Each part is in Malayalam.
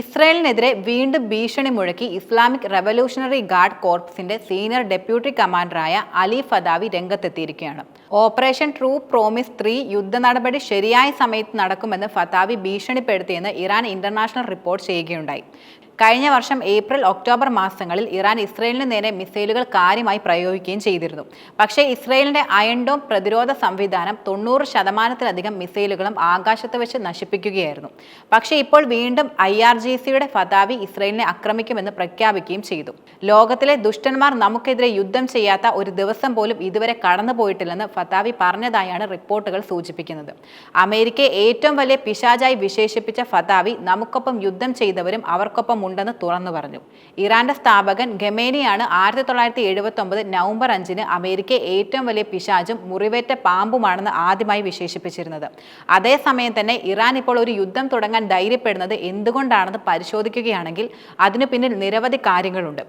ഇസ്രയേലിനെതിരെ വീണ്ടും ഭീഷണി മുഴക്കി ഇസ്ലാമിക് റവല്യൂഷണറി ഗാർഡ് കോർപ്സിന്റെ സീനിയർ ഡെപ്യൂട്ടി കമാൻഡറായ അലി ഫദാവി രംഗത്തെത്തിയിരിക്കുകയാണ്. ഓപ്പറേഷൻ ട്രൂ പ്രോമിസ് ത്രീ യുദ്ധ നടപടി ശരിയായ സമയത്ത് നടക്കുമെന്ന് ഫതാവി ഭീഷണിപ്പെടുത്തിയെന്ന് ഇറാൻ ഇന്റർനാഷണൽ റിപ്പോർട്ട് ചെയ്യുകയുണ്ടായി. കഴിഞ്ഞ വർഷം ഏപ്രിൽ ഒക്ടോബർ മാസങ്ങളിൽ ഇറാൻ ഇസ്രയേലിന് നേരെ മിസൈലുകൾ കാര്യമായി പ്രയോഗിക്കുകയും ചെയ്തിരുന്നു. പക്ഷേ ഇസ്രയേലിന്റെ അയൺഡോം പ്രതിരോധ സംവിധാനം തൊണ്ണൂറ് ശതമാനത്തിലധികം മിസൈലുകളും ആകാശത്ത് വെച്ച് നശിപ്പിക്കുകയായിരുന്നു. പക്ഷേ ഇപ്പോൾ വീണ്ടും ഐ ആർ ജി സിയുടെ ഫതാവി ഇസ്രയേലിനെ ആക്രമിക്കുമെന്ന് പ്രഖ്യാപിക്കുകയും ചെയ്തു. ലോകത്തിലെ ദുഷ്ടന്മാർ നമുക്കെതിരെ യുദ്ധം ചെയ്യാത്ത ഒരു ദിവസം പോലും ഇതുവരെ കടന്നുപോയിട്ടില്ലെന്ന് ഫതാവി പറഞ്ഞതായാണ് റിപ്പോർട്ടുകൾ സൂചിപ്പിക്കുന്നത്. അമേരിക്കയെ ഏറ്റവും വലിയ പിശാചായി വിശേഷിപ്പിച്ച ഫതാവി നമുക്കൊപ്പം യുദ്ധം ചെയ്തവരും അവർക്കൊപ്പം ഉണ്ടെന്ന് തുറന്നു പറഞ്ഞു. ഇറാന്റെ സ്ഥാപകൻ ഗമേനിയാണ് ആയിരത്തി തൊള്ളായിരത്തി എഴുപത്തി ഒമ്പത് നവംബർ അഞ്ചിന് അമേരിക്കയെ ഏറ്റവും വലിയ പിശാചും മുറിവേറ്റ പാമ്പുമാണെന്ന് ആദ്യമായി വിശേഷിപ്പിച്ചിരുന്നത്. അതേസമയം തന്നെ ഇറാൻ ഇപ്പോൾ ഒരു യുദ്ധം തുടങ്ങാൻ ധൈര്യപ്പെടുന്നത് എന്തുകൊണ്ടാണെന്ന് പരിശോധിക്കുകയാണെങ്കിൽ അതിനു പിന്നിൽ നിരവധി കാര്യങ്ങളുണ്ട്.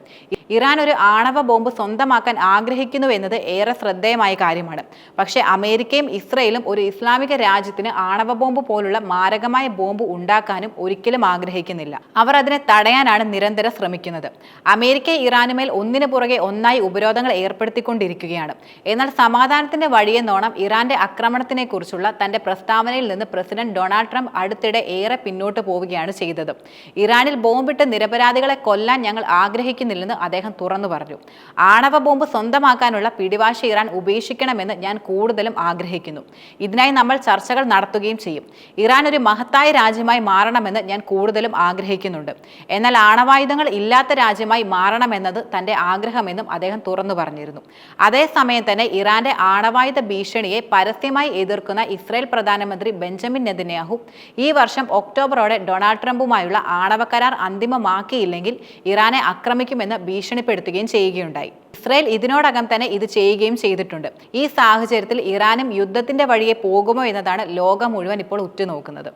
ഇറാൻ ഒരു ആണവ ബോംബ് സ്വന്തമാക്കാൻ ആഗ്രഹിക്കുന്നു എന്നത് ഏറെ ശ്രദ്ധേയമായ കാര്യമാണ്. പക്ഷേ അമേരിക്കയും ഇസ്രയേലും ഒരു ഇസ്ലാമിക രാജ്യത്തിന് ആണവ ബോംബ് പോലുള്ള മാരകമായ ബോംബ് ഉണ്ടാക്കാനും ഒരിക്കലും ആഗ്രഹിക്കുന്നില്ല. അവർ അതിനെ തടയാനാണ് നിരന്തരം ശ്രമിക്കുന്നത്. അമേരിക്ക ഇറാനുമേൽ ഒന്നിനു പുറകെ ഒന്നായി ഉപരോധങ്ങൾ ഏർപ്പെടുത്തിക്കൊണ്ടിരിക്കുകയാണ്. എന്നാൽ സമാധാനത്തിന്റെ വഴിയെന്നോണം ഇറാന്റെ ആക്രമണത്തിനെക്കുറിച്ചുള്ള തന്റെ പ്രസ്താവനയിൽ നിന്ന് പ്രസിഡന്റ് ഡൊണാൾഡ് ട്രംപ് അടുത്തിടെ ഏറെ പിന്നോട്ട് പോവുകയാണ് ചെയ്തത്. ഇറാനിൽ ബോംബിട്ട് നിരപരാധികളെ കൊല്ലാൻ ഞങ്ങൾ ആഗ്രഹിക്കുന്നില്ലെന്ന് അദ്ദേഹം തുറന്നു പറഞ്ഞു. ആണവ ബോംബ് സ്വന്തമാക്കാനുള്ള പിടിവാശി ഇറാൻ ഉപേക്ഷിക്കണമെന്ന് ഞാൻ കൂടുതലും ആഗ്രഹിക്കുന്നു. ഇതിനായി നമ്മൾ ചർച്ചകൾ നടത്തുകയും ചെയ്യും. ഇറാൻ ഒരു മഹത്തായ രാജ്യമായി മാറണമെന്ന് ഞാൻ കൂടുതലും ആഗ്രഹിക്കുന്നുണ്ട്. എന്നാൽ ആണവായുധങ്ങൾ ഇല്ലാത്ത രാജ്യമായി മാറണമെന്നത് തന്റെ ആഗ്രഹമെന്നും അദ്ദേഹം തുറന്നു പറഞ്ഞിരുന്നു. അതേസമയം തന്നെ ഇറാന്റെ ആണവായുധ ഭീഷണിയെ പരസ്യമായി എതിർക്കുന്ന ഇസ്രായേൽ പ്രധാനമന്ത്രി ബെഞ്ചമിൻ നെതന്യാഹു ഈ വർഷം ഒക്ടോബറോടെ ഡൊണാൾഡ് ട്രംപുമായുള്ള ആണവ കരാർ അന്തിമമാക്കിയില്ലെങ്കിൽ ഇറാനെ ആക്രമിക്കുമെന്ന് ഭീഷണിപ്പെടുത്തുകയും ചെയ്യുകയുണ്ടായി. ഇസ്രയേൽ ഇതിനോടകം തന്നെ ഇത് ചെയ്യുകയും ചെയ്തിട്ടുണ്ട്. ഈ സാഹചര്യത്തിൽ ഇറാനും യുദ്ധത്തിന്റെ വഴിയെ പോകുമോ എന്നതാണ് ലോകം മുഴുവൻ ഇപ്പോൾ ഉറ്റുനോക്കുന്നത്.